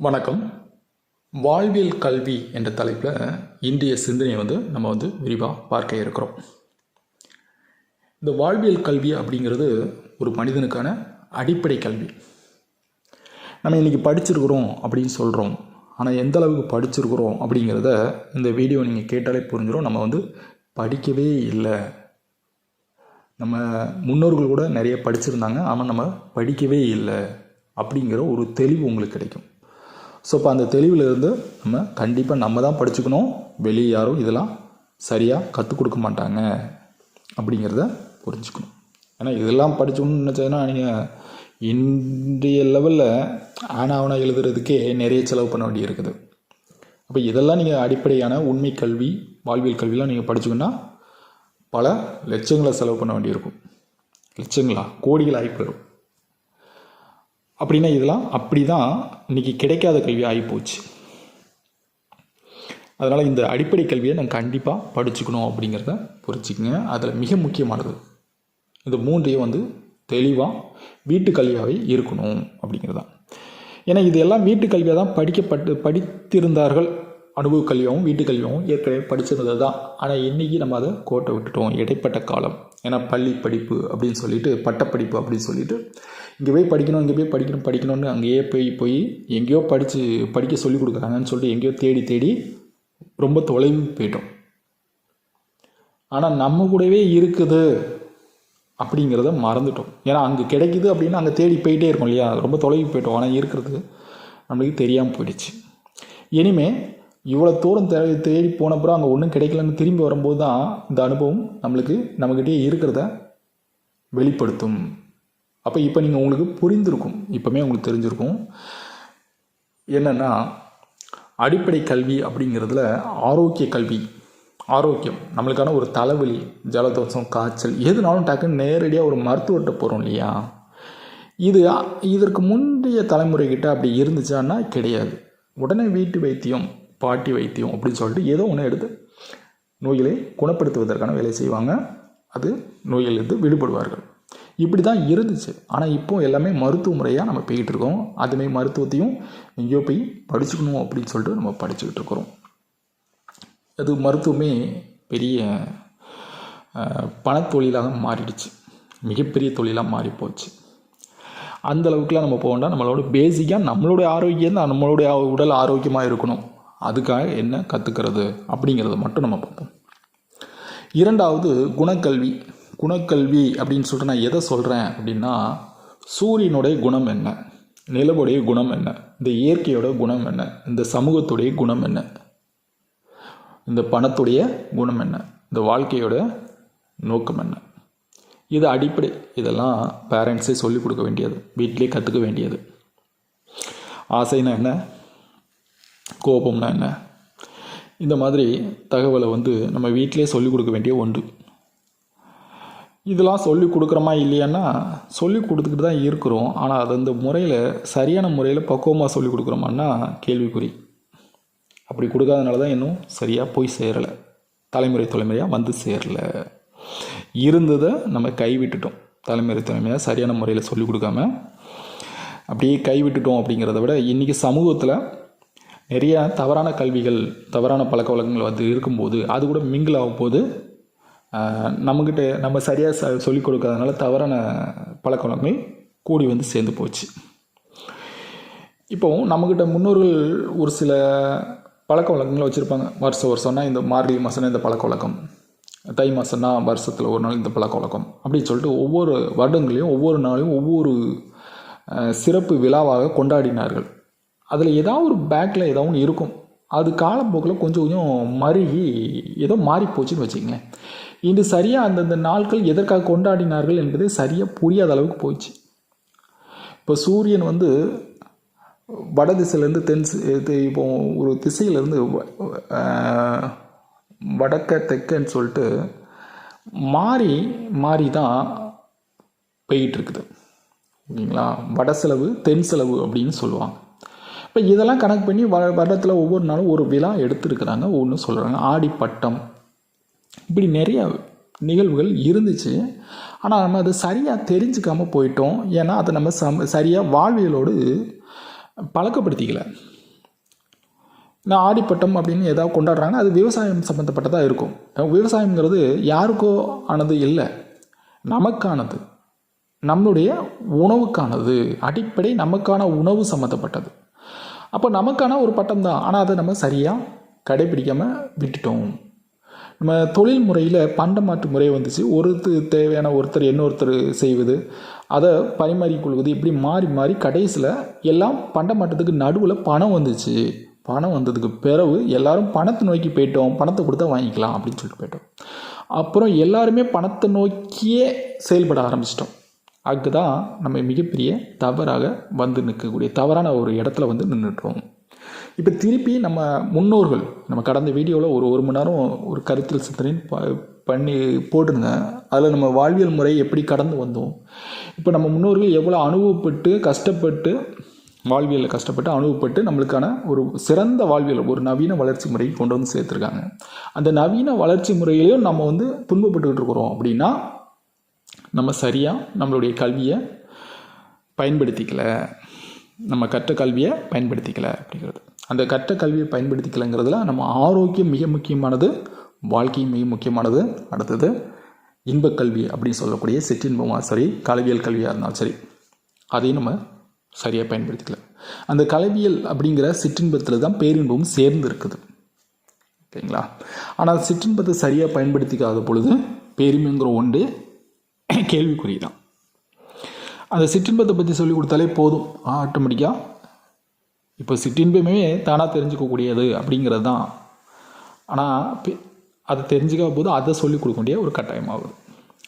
வணக்கம். வாழ்வியல் கல்வி என்ற தலைப்பில் இன்றைய சிந்தனையை வந்து நம்ம வந்து விரிவாக பார்க்க இருக்கிறோம். இந்த வாழ்வியல் கல்வி அப்படிங்கிறது ஒரு மனிதனுக்கான அடிப்படை கல்வி. நம்ம இன்றைக்கி படிச்சிருக்கிறோம் அப்படின்னு சொல்கிறோம் ஆனால் எந்த அளவுக்கு படிச்சிருக்கிறோம் அப்படிங்கிறத இந்த வீடியோ நீங்கள் கேட்டாலே புரிஞ்சிடும் நம்ம வந்து படிக்கவே இல்லை. நம்ம முன்னோர்கள் கூட நிறைய படிச்சிருந்தாங்க. ஆனால் நம்ம படிக்கவே இல்லை அப்படிங்கிற ஒரு தெளிவு உங்களுக்கு கிடைக்கும். ஸோ இப்போ அந்த தெளிவில் இருந்து நம்ம கண்டிப்பாக நம்ம தான் படிச்சுக்கணும். வெளியே யாரும் இதெல்லாம் சரியாக கற்றுக் கொடுக்க மாட்டாங்க அப்படிங்கிறத புரிஞ்சுக்கணும். ஏன்னா இதெல்லாம் படிச்சோம்னு நினச்சதுன்னா நீங்கள் இன்றைய லெவலில் ஆனாவனா எழுதுறதுக்கே நிறைய செலவு பண்ண வேண்டி இருக்குது அப்போ இதெல்லாம் நீங்கள் அடிப்படையான உண்மை கல்வி வாழ்வியல் கல்வியெலாம் நீங்கள் படிச்சுக்கணுன்னா பல லட்சங்களை செலவு பண்ண வேண்டியிருக்கும். லட்சங்களா? கோடிகள் ஆகி போயிடும். அப்படின்னா இதெல்லாம் அப்படி தான் இன்றைக்கி கிடைக்காத கல்வி ஆகிப்போச்சு அதனால் இந்த அடிப்படை கல்வியை நான் கண்டிப்பாக படிச்சுக்கணும் அப்படிங்கிறத புரிஞ்சுக்கங்க. அதில் மிக முக்கியமானது இந்த மூன்றையும் வந்து தெளிவாக வீட்டு கல்வியாகவே இருக்கணும் அப்படிங்கிறதான் ஏன்னா இது எல்லாம் வீட்டு கல்வியாக தான் படிக்கப்பட்டு படித்திருந்தார்கள் அனுபவ கல்வியாகவும் வீட்டு கல்வியாகவும் ஏற்கனவே படிச்சிருந்தது தான் ஆனால் இன்றைக்கி நம்ம அதை கோட்டை விட்டுட்டோம். இடைப்பட்ட காலம். ஏன்னா பள்ளி படிப்பு அப்படின்னு சொல்லிட்டு பட்டப்படிப்பு அப்படின்னு சொல்லிட்டு இங்கே போய் படிக்கணும் இங்கே போய் படிக்கணும் படிக்கணும்னு அங்கேயே போய் போய் எங்கேயோ படித்து படிக்க சொல்லி கொடுக்குறாங்கன்னு சொல்லிட்டு எங்கேயோ தேடி தேடி ரொம்ப தொலைவு போயிட்டோம். ஆனால் நம்ம கூடவே இருக்குது அப்படிங்கிறத மறந்துட்டோம். ஏன்னா அங்கே கிடைக்குது அப்படின்னா அங்கே தேடி போயிட்டே இருக்கோம் இல்லையா? ரொம்ப தொலைவு போயிட்டோம். ஆனால் இருக்கிறது நம்மளுக்கு தெரியாமல் போயிடுச்சு. இனிமேல் இவ்வளோ தூரம் தே தேடி போனப்புறம் அங்கே ஒன்றும் கிடைக்கலன்னு திரும்பி வரும்போது தான் இந்த அனுபவம் நம்மளுக்கு நம்மக்கிட்டே இருக்கிறத வெளிப்படுத்தும். அப்போ இப்போ நீங்கள் உங்களுக்கு புரிந்திருக்கும். இப்போமே உங்களுக்கு தெரிஞ்சிருக்கும். என்னென்னா அடிப்படை கல்வி அப்படிங்கிறதுல ஆரோக்கிய கல்வி ஆரோக்கியம் நம்மளுக்கான ஒரு தலைவலி ஜலதோஷம் காய்ச்சல் எதுனாலும் டக்குன்னு நேரடியாக ஒரு மருத்துவர்கிட்ட போகிறோம் இல்லையா? இது இதற்கு முந்தைய தலைமுறைகிட்ட அப்படி இருந்துச்சான்னா கிடையாது. உடனே வீட்டு வைத்தியம் பாட்டி வைத்தியம் அப்படின்னு சொல்லிட்டு ஏதோ ஒன்று எடுத்து நோய்களை குணப்படுத்துவதற்கான வேலை செய்வாங்க. அது நோயிலிருந்து விடுபடுவார்கள். இப்படி தான் இருந்துச்சு. ஆனால் இப்போ எல்லாமே மருத்துவ முறையாக நம்ம போய்கிட்டு இருக்கோம். அதுமாரி மருத்துவத்தையும் எங்கேயோ போய் படிச்சுக்கணும் அப்படின்னு சொல்லிட்டு நம்ம படிச்சுக்கிட்டு இருக்கிறோம். அது மருத்துவமே பெரிய பணத்தொழிலாக மாறிடுச்சு. மிகப்பெரிய தொழிலாக மாறி போச்சு அந்த அளவுக்குலாம் நம்ம போக வேண்டாம் நம்மளோட பேசிக்காக நம்மளுடைய ஆரோக்கியம் தான். நம்மளுடைய உடல் ஆரோக்கியமாக இருக்கணும். அதுக்காக என்ன கற்றுக்கிறது அப்படிங்கிறத மட்டும் நம்ம பார்ப்போம். இரண்டாவது குணக்கல்வி. குணக்கல்வி அப்படின்னு சொல்லிட்டு நான் எதை சொல்கிறேன் அப்படின்னா சூரியனுடைய குணம் என்ன? நிலவுடைய குணம் என்ன? இந்த இயற்கையோட குணம் என்ன? இந்த சமூகத்துடைய குணம் என்ன? இந்த பணத்துடைய குணம் என்ன? இந்த வாழ்க்கையோட நோக்கம் என்ன? இது அடிப்படை. இதெல்லாம் பேரண்ட்ஸே சொல்லிக் கொடுக்க வேண்டியது. வீட்டிலே கற்றுக்க வேண்டியது. ஆசைனா என்ன? கோபம்னா என்ன? இந்த மாதிரி தகவலை வந்து நம்ம வீட்டிலே சொல்லிக் கொடுக்க வேண்டிய ஒன்று. இதெல்லாம் சொல்லி கொடுக்குறோமா இல்லையான்னா சொல்லி கொடுத்துக்கிட்டு தான் இருக்கிறோம். ஆனால் அது அந்த முறையில் சரியான முறையில் பக்குவமாக சொல்லி கொடுக்குறோமான்னா கேள்விக்குறி. அப்படி கொடுக்காதனால தான் இன்னும் சரியாக போய் சேரலை. தலைமுறை தலைமுறையாக வந்து சேரலை. இருந்ததை நம்ம கைவிட்டுட்டோம். தலைமுறை தலைமுறையாக சரியான முறையில் சொல்லிக் கொடுக்காம அப்படியே கைவிட்டுட்டோம் அப்படிங்கிறத விட இன்றைக்கி சமூகத்தில் நிறைய தவறான கல்விகள் தவறான பழக்க வழக்கங்கள் வந்து இருக்கும்போது அது கூட மிங்கிள் ஆகும் போது நம்மக்கிட்ட நம்ம சரியாக ச சொல்லிக் கொடுக்காதனால தவறான பழக்க வழக்கங்கள் கூடி வந்து சேர்ந்து போச்சு. இப்போ நம்மக்கிட்ட முன்னோர்கள் ஒரு சில பழக்க வழக்கங்களை வச்சுருப்பாங்க. வருஷம் வருஷம்னா இந்த மார்கழி மாதம்னா இந்த பழக்க வழக்கம் தை மாதம்னா வருஷத்தில் ஒரு நாள் இந்த பழக்க வழக்கம் அப்படின்னு சொல்லிட்டு ஒவ்வொரு வருடங்களையும் ஒவ்வொரு நாளையும் ஒவ்வொரு சிறப்பு விழாவாக கொண்டாடினார்கள். அதில் ஏதாவது ஒரு பேக்கில் ஏதாவது ஒன்று இருக்கும். அது காலப்போக்கில் கொஞ்சம் கொஞ்சம் மருகி ஏதோ மாறி போச்சுன்னு வச்சுக்கங்களேன். இன்று சரியாக அந்தந்த நாட்கள் எதற்காக கொண்டாடினார்கள் என்பதே சரியாக புரியாத அளவுக்கு போயிடுச்சு. இப்போ சூரியன் வந்து வட திசையிலேருந்து தென் இது இப்போ ஒரு திசையிலேருந்து வடக்க தெக்கன்னு சொல்லிட்டு மாறி மாறி தான் போயிட்டுருக்குது ஓகேங்களா? வட செலவு தென் செலவு அப்படின்னு சொல்லுவாங்க. இப்போ இதெல்லாம் கணக்கு பண்ணி வ வருடத்தில் ஒவ்வொரு நாளும் ஒரு விழா எடுத்துருக்குறாங்க. ஒன்று சொல்கிறாங்க ஆடிப்பட்டம். இப்படி நிறைய நிகழ்வுகள் இருந்துச்சு. ஆனால் நம்ம அதை சரியாக தெரிஞ்சுக்காமல் போயிட்டோம். ஏன்னா அதை நம்ம சம் சரியாக வாழ்வியலோடு பழக்கப்படுத்திக்கல. நான் ஆடிப்பட்டம் அப்படின்னு ஏதாவது கொண்டாடுறாங்க அது விவசாயம் சம்மந்தப்பட்டதாக இருக்கும். விவசாயங்கிறது யாருக்கோ ஆனது இல்லை. நமக்கானது. நம்மளுடைய உணவுக்கானது. அடிப்படை நமக்கான உணவு சம்மந்தப்பட்டது அப்போ நமக்கான ஒரு பட்டம் தான் ஆனால் அதை நம்ம சரியாக கடைபிடிக்காமல் விட்டுட்டோம். நம்ம தொழில் முறையில் பண்டமாற்று முறை வந்துச்சு. ஒருத்தர் தேவையான ஒருத்தர் இன்னொருத்தர் செய்வது அதை பரிமாறிக்கொள்வது இப்படி மாறி மாறி கடைசியில் எல்லாம் பண்டமாற்றத்துக்கு நடுவில் பணம் வந்துச்சு. பணம் வந்ததுக்கு பிறகு எல்லாரும் பணத்தை நோக்கி போயிட்டோம். பணத்தை கொடுத்தா வாங்கிக்கலாம் அப்படின்னு சொல்லிட்டு போயிட்டோம். அப்புறம் எல்லாருமே பணத்தை நோக்கியே செயல்பட ஆரம்பிச்சிட்டோம். அதுதான் நம்ம மிகப்பெரிய தவறாக வந்து நிற்கக்கூடிய தவறான ஒரு இடத்துல வந்து நின்றுட்டோம் இப்போ திருப்பி நம்ம முன்னோர்கள் நம்ம கடந்த வீடியோவில் ஒரு ஒரு மணி நேரம் ஒரு கருத்தில் சிந்தனைன்னு ப பண்ணி போட்டிருந்தேன். அதில் நம்ம வாழ்வியல் முறை எப்படி கடந்து வந்தோம்? இப்போ நம்ம முன்னோர்கள் எவ்வளோ அனுபவப்பட்டு கஷ்டப்பட்டு வாழ்வியலில் கஷ்டப்பட்டு அனுபவப்பட்டு நம்மளுக்கான ஒரு சிறந்த வாழ்வியல் ஒரு நவீன வளர்ச்சி முறை கொண்டு வந்து சேர்த்துருக்காங்க. அந்த நவீன வளர்ச்சி முறையிலையும் நம்ம வந்து துன்பப்பட்டுக்கிட்டு இருக்கிறோம். அப்படின்னா நம்ம சரியாக நம்மளுடைய கல்வியை பயன்படுத்திக்கல நம்ம கற்ற கல்வியை பயன்படுத்திக்கல அப்படிங்கிறது. அந்த கற்ற கல்வியை பயன்படுத்திக்கலங்கிறதுல நம்ம ஆரோக்கியம் மிக முக்கியமானது வாழ்க்கையும் மிக முக்கியமானது. அடுத்தது இன்பக் கல்வி அப்படின்னு சொல்லக்கூடிய சிற்றின்பமாக சரி கல்வியல் கல்வியாக இருந்தாலும் சரி அதையும் நம்ம சரியாக பயன்படுத்திக்கல. அந்த கலவியல் அப்படிங்கிற சிற்றின்பத்தில் தான் பேரின்பமும் சேர்ந்து இருக்குது. ஓகேங்களா? ஆனால் சிற்றின்பத்தை சரியாக பயன்படுத்திக்காத பொழுது பேரின்பங்கிற ஒன்று கேள்விக்குறி தான் அந்த சிற்றின்பத்தை பற்றி சொல்லி கொடுத்தாலே போதும். ஆட்டோமேட்டிக்காக இப்போ சிற்றின்பமே தானாக தெரிஞ்சுக்கக்கூடியது அப்படிங்கிறது தான் ஆனால் அதை தெரிஞ்சுக்க போது அதை சொல்லிக் கொடுக்க வேண்டிய ஒரு கட்டாயமாகுது.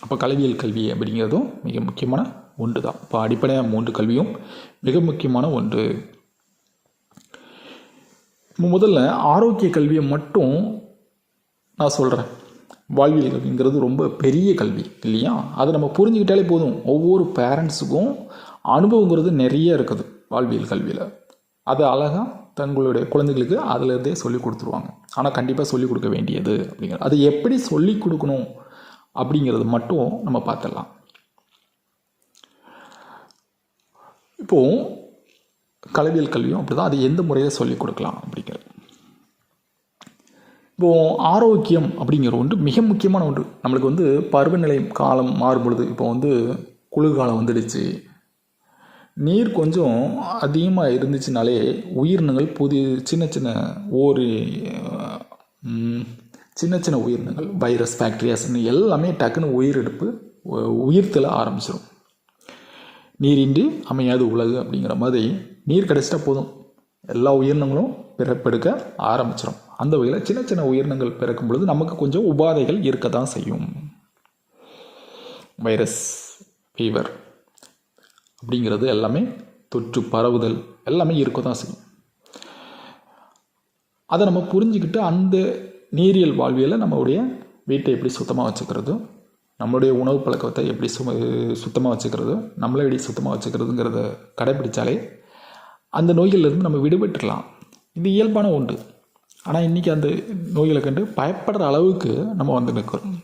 அப்போ கல்வியல் கல்வி அப்படிங்கிறதும் மிக முக்கியமான ஒன்று தான் இப்போ அடிப்படையாக மூன்று கல்வியும் மிக முக்கியமான ஒன்று. முதல்ல ஆரோக்கிய கல்வியை மட்டும் நான் சொல்கிறேன் வாழ்வியல் கல்விங்கிறது ரொம்ப பெரிய கல்வி இல்லையா? அதை நம்ம புரிஞ்சுக்கிட்டாலே போதும். ஒவ்வொரு பேரண்ட்ஸுக்கும் அனுபவங்கிறது நிறைய இருக்குது வாழ்வியல் கல்வியில். அதை அழகாக தங்களுடைய குழந்தைகளுக்கு அதிலிருந்தே சொல்லிக் கொடுத்துருவாங்க. ஆனால் கண்டிப்பாக சொல்லிக் கொடுக்க வேண்டியது அப்படிங்கிறது அது எப்படி சொல்லிக் கொடுக்கணும் அப்படிங்கிறது மட்டும் நம்ம பார்த்துடலாம். இப்போது கல்வியல் கல்வியும் அப்படி தான் அது எந்த முறையில் சொல்லிக் கொடுக்கலாம் அப்படிங்கிறது இப்போது ஆரோக்கியம் அப்படிங்கிற ஒன்று மிக முக்கியமான ஒன்று. நம்மளுக்கு வந்து பருவநிலை காலம் மாறும்பொழுது இப்போ வந்து குளிர்காலம் வந்துடுச்சு. நீர் கொஞ்சம் அதிகமாக இருந்துச்சுனாலே உயிரினங்கள் புதிய சின்ன சின்ன ஒரு சின்ன சின்ன உயிரினங்கள் வைரஸ் பாக்டீரியாஸ்னு எல்லாமே டக்குன்னு உயிரெடுப்பு உயிர்த்தல ஆரம்பிச்சிடும் நீரின்றி அமையாது உலகு அப்படிங்கிற மாதிரி நீர் கிடச்சிட்டா போதும். எல்லா உயிரினங்களும் பிறப்பெடுக்க ஆரம்பிச்சிடும் அந்த வகையில் சின்ன சின்ன உயிரினங்கள் பிறக்கும் பொழுது நமக்கு கொஞ்சம் உபாதைகள் இருக்க தான் செய்யும். வைரஸ் ஃபீவர் அப்படிங்கிறது எல்லாமே தொற்று பரவுதல் எல்லாமே இருக்க தான் செய்யும். அதை நம்ம புரிஞ்சுக்கிட்டு அந்த நீரியல் வாழ்வியலை நம்மளுடைய வீட்டை எப்படி சுத்தமாக வச்சுக்கிறதோ நம்மளுடைய உணவு பழக்கத்தை எப்படி சு சுத்தமாக வச்சுக்கிறதோ நம்மளை எப்படி சுத்தமாக வச்சுக்கிறதுங்கிறத கடைப்பிடிச்சாலே அந்த நோய்கள்லேருந்து நம்ம விடுபட்டுடலாம் இது இயல்பான ஒன்று. ஆனால் இன்றைக்கி அந்த நோய்களை கண்டு பயப்படுற அளவுக்கு நம்ம வந்து நிற்கிறோம்.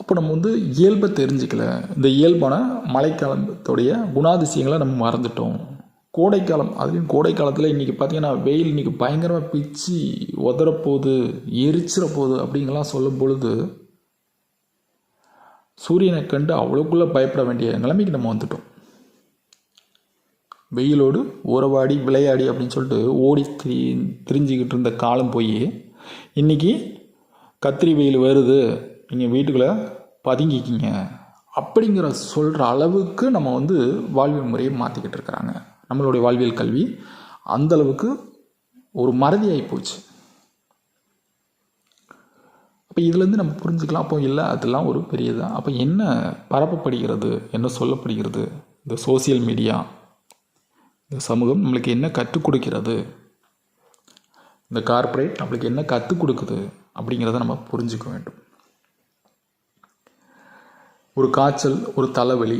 அப்போ நம்ம வந்து இயல்பை தெரிஞ்சுக்கல. இந்த இயல்பான மழைக்காலத்துடைய குணாதிசயங்களை நம்ம மறந்துட்டோம். கோடைக்காலம் அதுலேயும் கோடைக்காலத்தில் இன்றைக்கி பார்த்திங்கன்னா வெயில் இன்றைக்கி பயங்கரமாக பிச்சு உதறப்போகுது எரிச்சிட போகுது அப்படிங்கலாம் சொல்லும் பொழுது சூரியனை கண்டு அவ்வளோக்குள்ளே பயப்பட வேண்டிய நிலைமைக்கு நம்ம வந்துட்டோம். வெயிலோடு உறவாடி விளையாடி அப்படின்னு சொல்லிட்டு ஓடி திரி திரிஞ்சிக்கிட்டு இருந்த காலம் போய் இன்றைக்கி கத்திரி வெயில் வருது நீங்கள் வீட்டுக்குள்ளே பதுங்கிக்கிங்க. அப்படிங்கிற சொல்கிற அளவுக்கு நம்ம வந்து வாழ்வியல் முறையை மாற்றிக்கிட்டு இருக்கிறாங்க. நம்மளுடைய வாழ்வியல் கல்வி அந்தளவுக்கு ஒரு மறதியாகி போச்சு. அப்போ இதுலேருந்து நம்ம புரிஞ்சுக்கலாம். அப்போ இல்லை அதெல்லாம் ஒரு பெரியதான் அப்போ என்ன பரப்பப்படுகிறது? என்ன சொல்லப்படுகிறது? இந்த சோசியல் மீடியா இந்த சமூகம் நம்மளுக்கு என்ன கற்றுக் கொடுக்கிறது? இந்த கார்ப்பரேட் நம்மளுக்கு என்ன கற்றுக் கொடுக்குது? அப்படிங்கிறத நம்ம புரிஞ்சுக்க வேண்டும். ஒரு காய்ச்சல் ஒரு தலைவலி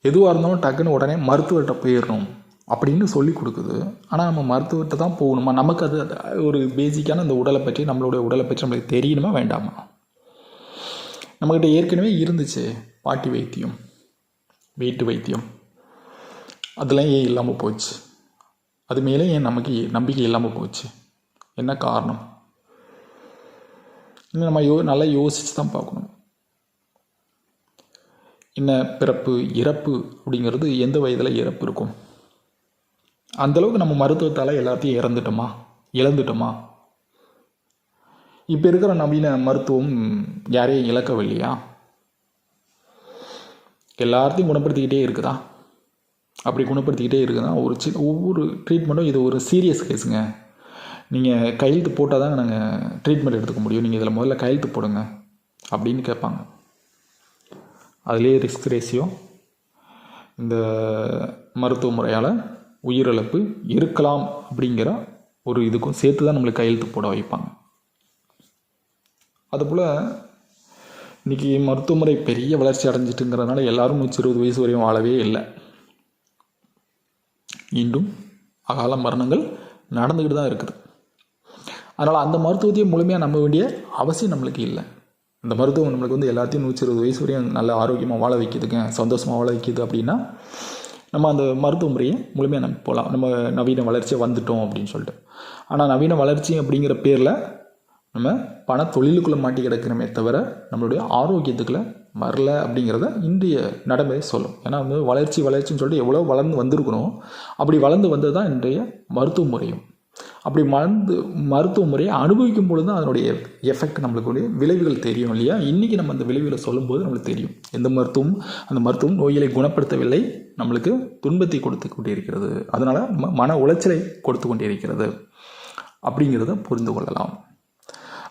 எதுவாக இருந்தாலும் டக்குன்னு உடனே மருத்துவர்கிட்ட போயிடணும் அப்படின்னு சொல்லி கொடுக்குது. ஆனால் நம்ம மருத்துவர்கிட்ட தான் போகணுமா? நமக்கு அது ஒரு பேசிக்கான இந்த உடலை பற்றி நம்மளுடைய உடலை பற்றி நம்மளுக்கு தெரியணுமா வேண்டாமா? நம்மக்கிட்ட ஏற்கனவே இருந்துச்சு பாட்டி வைத்தியம் வீட்டு வைத்தியம். அதெல்லாம் ஏன் இல்லாமல் போச்சு? அது மேலே ஏன் நமக்கு நம்பிக்கை இல்லாமல் போச்சு? என்ன காரணம்? இன்னும் நம்ம யோ நல்லா யோசித்து தான் பார்க்கணும். என்ன பிறப்பு இறப்பு அப்படிங்கிறது எந்த வயதில் இறப்பு இருக்கும்? அந்தளவுக்கு நம்ம மருத்துவத்தால் எல்லாத்தையும் இறந்துட்டோமா? இழந்துட்டோமா? இப்போ இருக்கிற நவீன மருத்துவம் யாரையும் இழக்கவில்லையா? எல்லாத்தையும் குணப்படுத்திக்கிட்டே இருக்குதா? அப்படி குணப்படுத்திக்கிட்டே இருக்குதுன்னா ஒரு சின்ன ஒவ்வொரு ட்ரீட்மெண்ட்டும் இது ஒரு சீரியஸ் கேஸுங்க நீங்கள் கையெழுத்து போட்டால் தாங்க நாங்கள் ட்ரீட்மெண்ட் எடுத்துக்க முடியும். நீங்கள் இதில் முதல்ல கையெழுத்து போடுங்க அப்படின்னு கேட்பாங்க. அதுலேயே ரிஸ்க் ரேஷியோ இந்த மருத்துவ முறையால் உயிரிழப்பு இருக்கலாம் அப்படிங்கிற ஒரு இதுக்கும் சேர்த்து தான் நம்மளுக்கு கையெழுத்து போட வைப்பாங்க. அதுபோல் இன்றைக்கி மருத்துவமுறை பெரிய வளர்ச்சி அடைஞ்சிட்டுங்கிறதுனால எல்லோரும் நூற்றி இருபது வயசு வரையும் வாழவே இல்லை. மீண்டும் அகால மரணங்கள் நடந்துக்கிட்டு தான் இருக்குது. அதனால் அந்த மருத்துவத்தையும் முழுமையாக நம்ப வேண்டிய அவசியம் நம்மளுக்கு இல்லை. இந்த மருத்துவம் நம்மளுக்கு வந்து எல்லாத்தையும் நூற்றி இருபது வயசு வரையும் நல்ல ஆரோக்கியமாக வாழ வைக்கிதுங்க சந்தோஷமாக வாழ வைக்குது அப்படின்னா நம்ம அந்த மருத்துவ முறையை முழுமையாக நம்ம போகலாம் நம்ம நவீன வளர்ச்சியை வந்துட்டோம் அப்படின்னு சொல்லிட்டு. ஆனால் நவீன வளர்ச்சி அப்படிங்கிற பேரில் நம்ம பண தொழிலுக்குள்ளே மாட்டி கிடக்கிறோமே தவிர நம்மளுடைய ஆரோக்கியத்துக்குள்ளே வரல அப்படிங்கிறத இன்றைய நடைமுறை சொல்லும். ஏன்னா வந்து வளர்ச்சி வளர்ச்சின்னு சொல்லிட்டு எவ்வளோ வளர்ந்து வந்திருக்கணும் அப்படி வளர்ந்து வந்தது தான் இன்றைய மருத்துவ முறையும். அப்படி மருந்து மருத்துவ முறையை அனுபவிக்கும் பொழுது தான் அதனுடைய எஃபெக்ட் நம்மளுக்கு விளைவுகள் தெரியும் இல்லையா? இன்றைக்கி நம்ம அந்த விளைவுகளை சொல்லும்போது நம்மளுக்கு தெரியும். எந்த மருத்துவம் அந்த மருத்துவம் நோய்களை குணப்படுத்தவில்லை நம்மளுக்கு துன்பத்தை கொடுத்து கொண்டிருக்கிறது. அதனால் மன உளைச்சலை கொடுத்து கொண்டிருக்கிறது. அப்படிங்கிறத புரிந்து கொள்ளலாம்.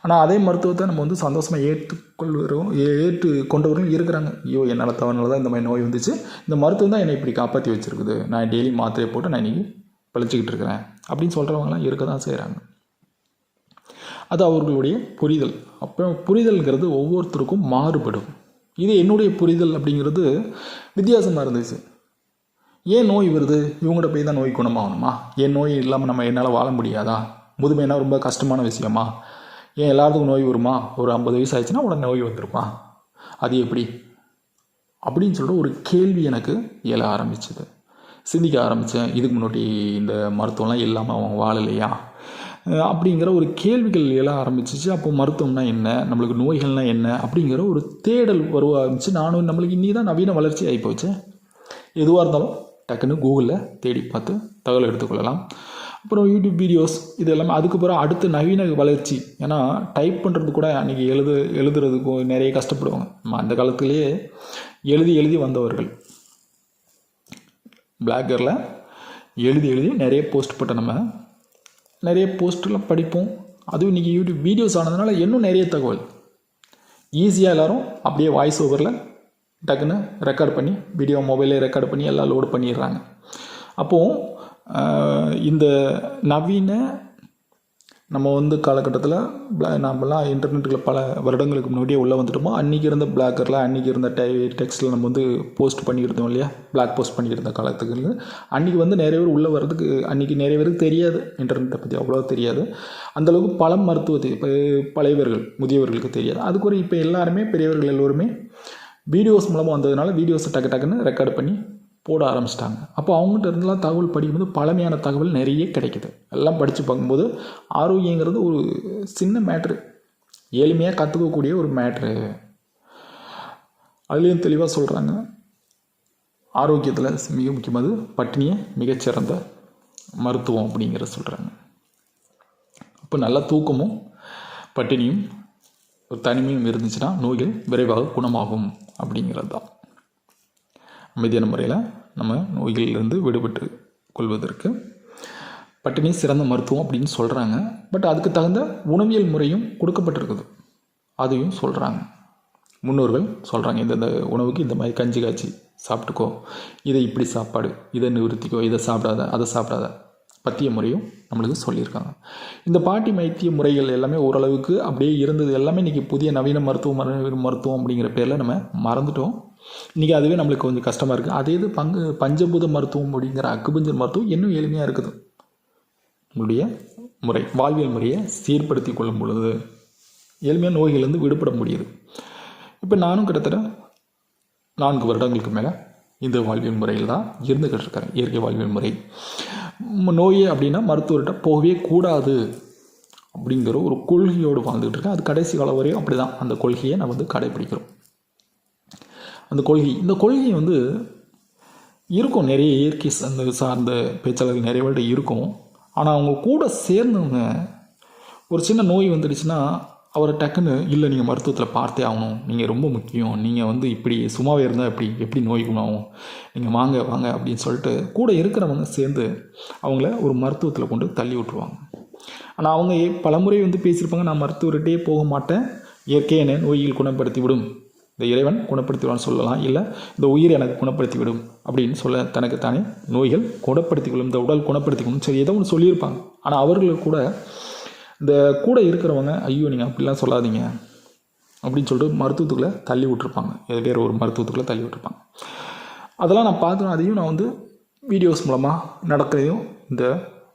ஆனால் அதே மருத்துவத்தை நம்ம வந்து சந்தோஷமாக ஏற்றுக்கொள்கிறோம் ஏற்று கொண்டவர்களும் இருக்கிறாங்க. ஐயோ என்னால் தவறுனால தான் இந்த மாதிரி நோய் வந்துச்சு. இந்த மருத்துவம் தான் என்னை இப்படி காப்பாற்றி வச்சுருக்குது. நான் டெய்லி மாத்திரையை போட்டு நான் இன்றைக்கி பழிச்சிக்கிட்டு இருக்கிறேன். அப்படின்னு சொல்கிறவங்களாம் இருக்க தான் செய்கிறாங்க அது அவர்களுடைய புரிதல். அப்போ புரிதல்ங்கிறது ஒவ்வொருத்தருக்கும் மாறுபடும். இது என்னுடைய புரிதல் அப்படிங்கிறது வித்தியாசமாக இருந்துச்சு. ஏன் நோய் வருது? இவங்கள்ட்ட போய் தான் நோய் குணமாகணுமா? ஏன் நோய் இல்லாமல் நம்ம என்னால் வாழ முடியாதா? முதுமைனா ரொம்ப கஷ்டமான விஷயமா? ஏன் எல்லாத்துக்கும் நோய் வருமா? ஒரு ஐம்பது வயசு ஆயிடுச்சுன்னா உடனே நோய் வந்துருமா அது எப்படி? அப்படின்னு சொல்லிட்டு ஒரு கேள்வி எனக்கு எழ ஆரம்பிச்சது. சிந்திக்க ஆரம்பித்தேன் இதுக்கு முன்னாடி இந்த மருத்துவம்லாம் இல்லாமல் அவன் வாழலையா? அப்படிங்கிற ஒரு கேள்விகள் எழ ஆரம்பிச்சிச்சு. அப்போ மருத்துவம்னா என்ன? நம்மளுக்கு நோய்கள்னால் என்ன? அப்படிங்கிற ஒரு தேடல் வருவ ஆரம்பிச்சு நானும் நம்மளுக்கு இன்னி தான் நவீன வளர்ச்சி ஆகி போச்சு எதுவாக இருந்தாலும் டக்குன்னு கூகுளில் தேடி பார்த்து தகவல் எடுத்துக்கொள்ளலாம். அப்புறம் யூடியூப் வீடியோஸ் இது எல்லாமே அதுக்கப்புறம் அடுத்த நவீன வளர்ச்சி. ஏன்னா டைப் பண்ணுறது கூட அன்றைக்கி எழுது எழுதுறதுக்கும் நிறைய கஷ்டப்படுவாங்க. நம்ம அந்த காலத்துலேயே எழுதி எழுதி வந்தவர்கள். பிளாக்கரில் எழுதி எழுதி நிறைய போஸ்ட் போட்ட நம்ம. நிறைய போஸ்ட்டெலாம் படிப்போம். அதுவும் இன்றைக்கி யூடியூப் வீடியோஸ் ஆனதுனால இன்னும் நிறைய தகவல். ஈஸியாக எல்லோரும் அப்படியே வாய்ஸ் ஓவரில் டக்குன்னு ரெக்கார்ட் பண்ணி வீடியோ மொபைலே ரெக்கார்ட் பண்ணி எல்லாம் லோடு பண்ணிடுறாங்க. அப்போது இந்த நவீன நம்ம வந்து காலகட்டத்தில் நம்மலாம் இன்டர்நெட்டுக்குள்ள பல வருடங்களுக்கு முன்னாடியே உள்ளே வந்துட்டோமோ அன்றைக்கி இருந்த பிளாக்கரில் அன்றைக்கி இருந்த டை டெக்ஸ்ட்டில் நம்ம வந்து போஸ்ட் பண்ணியிருந்தோம் இல்லையா? பிளாக் போஸ்ட் பண்ணியிருந்த காலத்துக்கு அன்றைக்கி வந்து நிறைய பேர் உள்ளே வர்றதுக்கு அன்றைக்கி நிறைய பேருக்கு தெரியாது. இன்டர்நெட்டை பற்றி அவ்வளோ தெரியாது. அந்தளவுக்கு பல மருத்துவத்தை இப்போ பழையவர்கள் முதியவர்களுக்கு தெரியாது. அதுக்கு ஒரு இப்போ எல்லாருமே பெரியவர்கள் எல்லோருமே வீடியோஸ் மூலமாக வந்ததுனால வீடியோஸை டக்கு டக்குன்னு ரெக்கார்ட் பண்ணி போட ஆரம்பிச்சிட்டாங்க. அப்போ அவங்ககிட்ட இருந்தெல்லாம் தகவல் படிக்கும்போது பழமையான தகவல் நிறைய கிடைக்குது. எல்லாம் படித்து பார்க்கும்போது ஆரோக்கியங்கிறது ஒரு சின்ன மேட்ரு எளிமையாக கற்றுக்கக்கூடிய ஒரு மேட்ரு அதுலேயும் தெளிவாக சொல்கிறாங்க ஆரோக்கியத்தில் மிக முக்கியமானது பட்டினியை மிகச்சிறந்த மருத்துவம் அப்படிங்கிறத சொல்கிறாங்க அப்போ நல்ல தூக்கமும் பட்டினியும் ஒரு தனிமையும் இருந்துச்சுன்னா நோய்கள் விரைவாக குணமாகும் அப்படிங்கிறது தான் அமைதியான முறையில் நம்ம நோய்களிலிருந்து விடுபட்டு கொள்வதற்கு பட்டினி சிறந்த மருத்துவம் அப்படின்னு சொல்கிறாங்க பட் அதுக்கு தகுந்த உணவியல் முறையும் கொடுக்கப்பட்டிருக்குது. அதையும் சொல்கிறாங்க முன்னோர்கள் சொல்கிறாங்க இந்தந்த உணவுக்கு இந்த மாதிரி கஞ்சி காய்ச்சி சாப்பிட்டுக்கோ. இதை இப்படி சாப்பாடு. இதை நிவர்த்திக்கோ இதை சாப்பிடாத. அதை சாப்பிடாத. பத்திய முறையும் நம்மளுக்கு சொல்லியிருக்காங்க. இந்த பாட்டி மைத்திய முறைகள் எல்லாமே ஓரளவுக்கு அப்படியே இருந்தது. எல்லாமே இன்றைக்கி புதிய நவீன மருத்துவம் மருத்துவம் அப்படிங்கிற பேரில் நம்ம மறந்துட்டோம். இன்றைக்கி அதுவே நம்மளுக்கு கொஞ்சம் கஷ்டமாக இருக்குது அதே இது பங்கு பஞ்சபூத மருத்துவம் அப்படிங்கிற அக்குபஞ்சர் மருத்துவம் இன்னும் எளிமையாக இருக்குது. நம்மளுடைய முறை வாழ்வியல் முறையை சீர்படுத்தி கொள்ளும் பொழுது எளிமையாக நோய்கள்லேருந்து விடுபட முடியுது. இப்போ நானும் கிட்டத்தட்ட நான்கு வருடங்களுக்கு மேலே இந்த வாழ்வியல் முறையில் தான் இருந்துக்கிட்டு இருக்கிறேன். இயற்கை வாழ்வியல் முறை. நோய் அப்படின்னா மருத்துவர்கிட்ட போகவே கூடாது அப்படிங்கிற ஒரு கொள்கையோடு வாழ்ந்துகிட்டு இருக்கேன். அது கடைசி காலம் வரையும் அப்படி தான் அந்த கொள்கையை நம்ம வந்து கடைபிடிக்கிறோம். அந்த கொள்கை. இந்த கொள்கை வந்து இருக்கும். நிறைய இயற்கை சார்ந்த சார்ந்த பேச்சாளர்கள் நிறைய பேர்கிட்ட இருக்கும். ஆனால் அவங்க கூட சேர்ந்தவங்க ஒரு சின்ன நோய் வந்துடுச்சுன்னா அவரை டக்குன்னு இல்லை நீங்கள் மருத்துவத்தில் பார்த்தே ஆகணும். நீங்கள் ரொம்ப முக்கியம். நீங்கள் வந்து இப்படி சும்மாவே இருந்தால் எப்படி எப்படி நோய் குணமாகும்? நீங்கள் வாங்க வாங்க அப்படின்னு சொல்லிட்டு கூட இருக்கிறவங்க சேர்ந்து அவங்கள ஒரு மருத்துவத்தில் கொண்டு தள்ளி விட்ருவாங்க ஆனால் அவங்க ஏ- பலமுறை வந்து பேசியிருப்பாங்க நான் மருத்துவர்கிட்டே போக மாட்டேன். இயற்கையை நோய்கள் குணப்படுத்தி விடும் இந்த இறைவன் குணப்படுத்திவிடுவான்னு சொல்லலாம். இல்லை இந்த உயிர் எனக்கு குணப்படுத்தி விடும் அப்படின்னு சொல்ல தனக்குத்தானே நோய்கள் குணப்படுத்தி கொள்ளும் இந்த உடல் குணப்படுத்திக்கணும் சரி ஏதோ ஒன்று சொல்லியிருப்பாங்க. ஆனால் அவர்களுக்கு கூட இந்த கூட இருக்கிறவங்க ஐயோ நீங்கள் அப்படிலாம் சொல்லாதீங்க அப்படின்னு சொல்லிட்டு மருத்துவத்துக்குள்ளே தள்ளி விட்டுருப்பாங்க. எது வேறு ஒரு மருத்துவத்துக்குள்ளே தள்ளி விட்டுருப்பாங்க. அதெல்லாம் நான் பார்க்குறேன் அதையும் நான் வந்து வீடியோஸ் மூலமாக நடக்கிறதையும் இந்த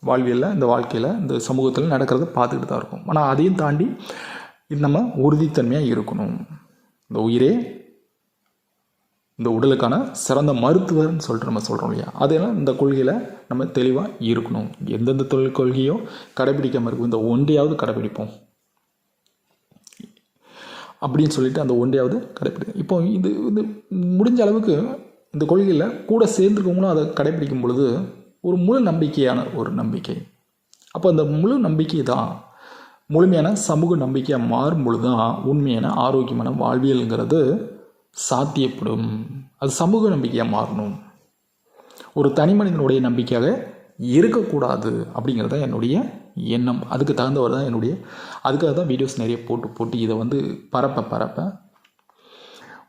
வாழ்வியலில் இந்த வாழ்க்கையில் இந்த சமூகத்தில் நடக்கிறத பார்த்துக்கிட்டு தான் இருக்கும். ஆனால் அதையும் தாண்டி இது நம்ம உறுதித்தன்மையாக இருக்கணும். இந்த உயிரே இந்த உடலுக்கான சிறந்த மருத்துவர்னு சொல்லிட்டு நம்ம சொல்கிறோம் இல்லையா? அதெல்லாம் இந்த கொள்கையில் நம்ம தெளிவாக இருக்கணும். எந்தெந்த தொழில் கொள்கையோ கடைபிடிக்காமல் இருக்கும். இந்த ஒன்றையாவது கடைபிடிப்போம். அப்படின்னு சொல்லிட்டு அந்த ஒன்றையாவது கடைப்பிடி இப்போ இது இது முடிஞ்ச அளவுக்கு இந்த கொள்கையில் கூட சேர்ந்துருக்கவங்களும் அதை கடைப்பிடிக்கும் பொழுது ஒரு முழு நம்பிக்கையான ஒரு நம்பிக்கை. அப்போ அந்த முழு நம்பிக்கை தான் முழுமையான சமூக நம்பிக்கையாக மாறும் பொழுது தான் உண்மையான ஆரோக்கியமான வாழ்வியலுங்கிறது சாத்தியப்படும். அது சமூக நம்பிக்கையாக மாறணும். ஒரு தனி மனிதனுடைய நம்பிக்கையாக இருக்கக்கூடாது அப்படிங்கிறது தான் என்னுடைய எண்ணம். அதுக்கு தகுந்தவர் தான் என்னுடைய அதுக்காக தான் வீடியோஸ் நிறைய போட்டு போட்டு இதை வந்து பரப்ப பரப்ப.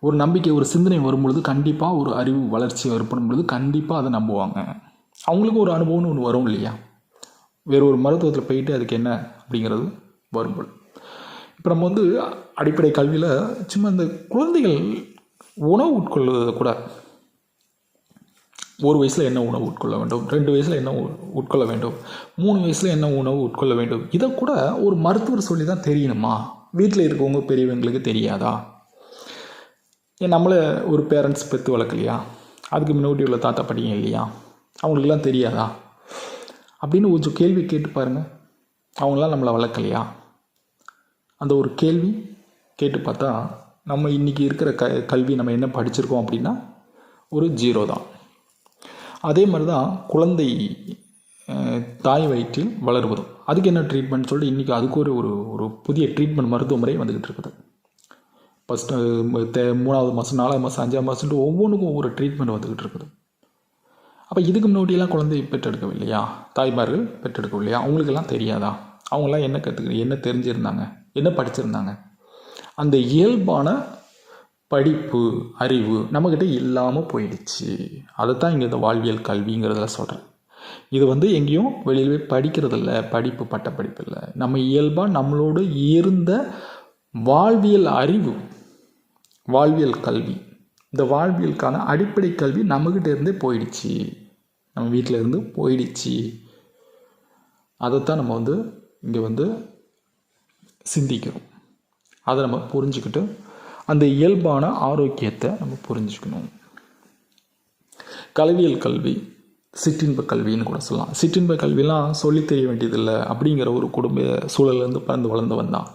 ஒரு நம்பிக்கை ஒரு சிந்தனை வரும்பொழுது கண்டிப்பாக ஒரு அறிவு வளர்ச்சி ஏற்படும் பொழுது கண்டிப்பாக அதை நம்புவாங்க. அவங்களுக்கும் ஒரு அனுபவம்னு ஒன்று வரும் இல்லையா? வேறு ஒரு மருத்துவத்தில் போயிட்டு அதுக்கு என்ன அப்படிங்கிறது வரும்பொழுது இப்போ நம்ம வந்து அடிப்படை கல்வியில் சும்மா இந்த குழந்தைகள் உணவு உட்கொள்வதை கூட ஒரு வயசில் என்ன உணவு உட்கொள்ள வேண்டும்? ரெண்டு வயசில் என்ன உட்கொள்ள வேண்டும்? மூணு வயசில் என்ன உணவு உட்கொள்ள வேண்டும்? இதை கூட ஒரு மருத்துவர் சொல்லி தான் தெரியணுமா? வீட்டில் இருக்கவங்க பெரியவங்களுக்கு தெரியாதா? ஏன் நம்மளை ஒரு பேரண்ட்ஸ் பெற்று வளர்க்கலையா? அதுக்கு முன்னாடி உள்ள தாத்தா படிங்க இல்லையா? அவங்களுக்குலாம் தெரியாதா? அப்படின்னு கொஞ்சம் கேள்வி கேட்டு பாருங்கள் அவங்களாம் நம்மளை வளர்க்கலையா? அந்த ஒரு கேள்வி கேட்டு பார்த்தா நம்ம இன்றைக்கி இருக்கிற க கல்வி நம்ம என்ன படிச்சிருக்கோம் அப்படின்னா ஒரு ஜீரோ தான். அதே மாதிரி தான் குழந்தை தாய் வயிற்றில் வளருவதும். அதுக்கு என்ன ட்ரீட்மெண்ட் சொல்லிட்டு இன்றைக்கி அதுக்கு ஒரு ஒரு ஒரு புதிய ட்ரீட்மெண்ட் மருத்துவமுறை வந்துக்கிட்டு இருக்குது. ஃபஸ்ட்டு மூணாவது மாதம் நாலாவது மாதம் அஞ்சாவது மாதம்ட்டு ஒவ்வொன்றுக்கும் ஒவ்வொரு ட்ரீட்மெண்ட் வந்துக்கிட்டு இருக்குது. அப்போ இதுக்கு முன்னாடியெல்லாம் குழந்தை பெற்றெடுக்கவில்லையா? தாய்மார்கள் பெற்றெடுக்கவில்லையா? அவங்களுக்கெல்லாம் தெரியாதா? அவங்களாம் என்ன கற்றுக்க என்ன தெரிஞ்சிருந்தாங்க? என்ன படிச்சிருந்தாங்க? அந்த இயல்பான படிப்பு அறிவு நம்மக்கிட்ட இல்லாமல் போயிடுச்சு. அதை தான் இங்கே இந்த வாழ்வியல் கல்விங்கிறதுல சொல்கிறேன் இது வந்து எங்கேயும் வெளியில் போய் படிக்கிறதில்ல படிப்பு பட்ட படிப்பு இல்லை. நம்ம இயல்பாக நம்மளோடு இருந்த வாழ்வியல் அறிவு வாழ்வியல் கல்வி இந்த வாழ்வியலுக்கான அடிப்படை கல்வி நம்மக்கிட்ட இருந்தே போயிடுச்சு. நம்ம வீட்டில் இருந்து போயிடுச்சு. அதைத்தான் நம்ம வந்து இங்கே வந்து சிந்திக்கிறோம் அதை நம்ம புரிஞ்சுக்கிட்டு அந்த இயல்பான ஆரோக்கியத்தை நம்ம புரிஞ்சுக்கணும். கல்வியல் கல்வி சிற்றின்ப கல்வின்னு கூட சொல்லலாம். சிற்றின்ப கல்விலாம் சொல்லித் தெரிய வேண்டியதில்லை அப்படிங்கிற ஒரு குடும்ப சூழல்லேருந்து பிறந்து வளர்ந்தவன் தான்.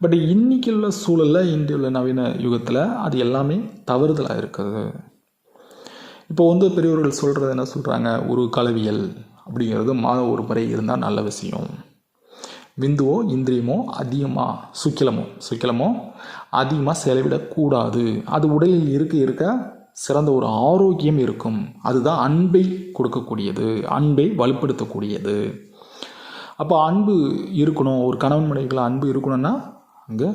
பட் இன்னைக்கு உள்ள சூழலில் இன்றைய உள்ள நவீன யுகத்தில் அது எல்லாமே தவறுதலாக இருக்குது. இப்போ வந்து பெரியவர்கள் சொல்கிறது என்ன சொல்கிறாங்க ஒரு கலவியல் அப்படிங்கிறது மாதம் ஒரு முறை இருந்தால் நல்ல விஷயம். விந்துவோ இந்திரியமோ அதிகமாக சுக்கிலமோ சுக்கிலமோ அதிகமாக செலவிடக்கூடாது. அது உடலில் இருக்க இருக்க சிறந்த ஒரு ஆரோக்கியம் இருக்கும். அதுதான் அன்பை கொடுக்கக்கூடியது. அன்பை வலுப்படுத்தக்கூடியது. அப்போ அன்பு இருக்கணும். ஒரு கணவன் மனைவிக்குள்ள அன்பு இருக்கணும்னா அங்கே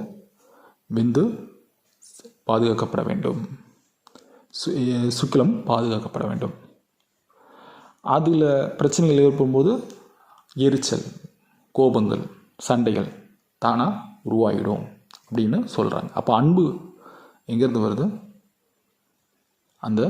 விந்து பாதுகாக்கப்பட வேண்டும். சு- சுக்கிலம் பாதுகாக்கப்பட வேண்டும். அதில் பிரச்சனைகள் ஏற்படும்போது எரிச்சல். கோபங்கள் சண்டைகள் தானாக உருவாகிடும் அப்படின்னு சொல்கிறாங்க அப்போ அன்பு எங்கேருந்து வருது? அந்த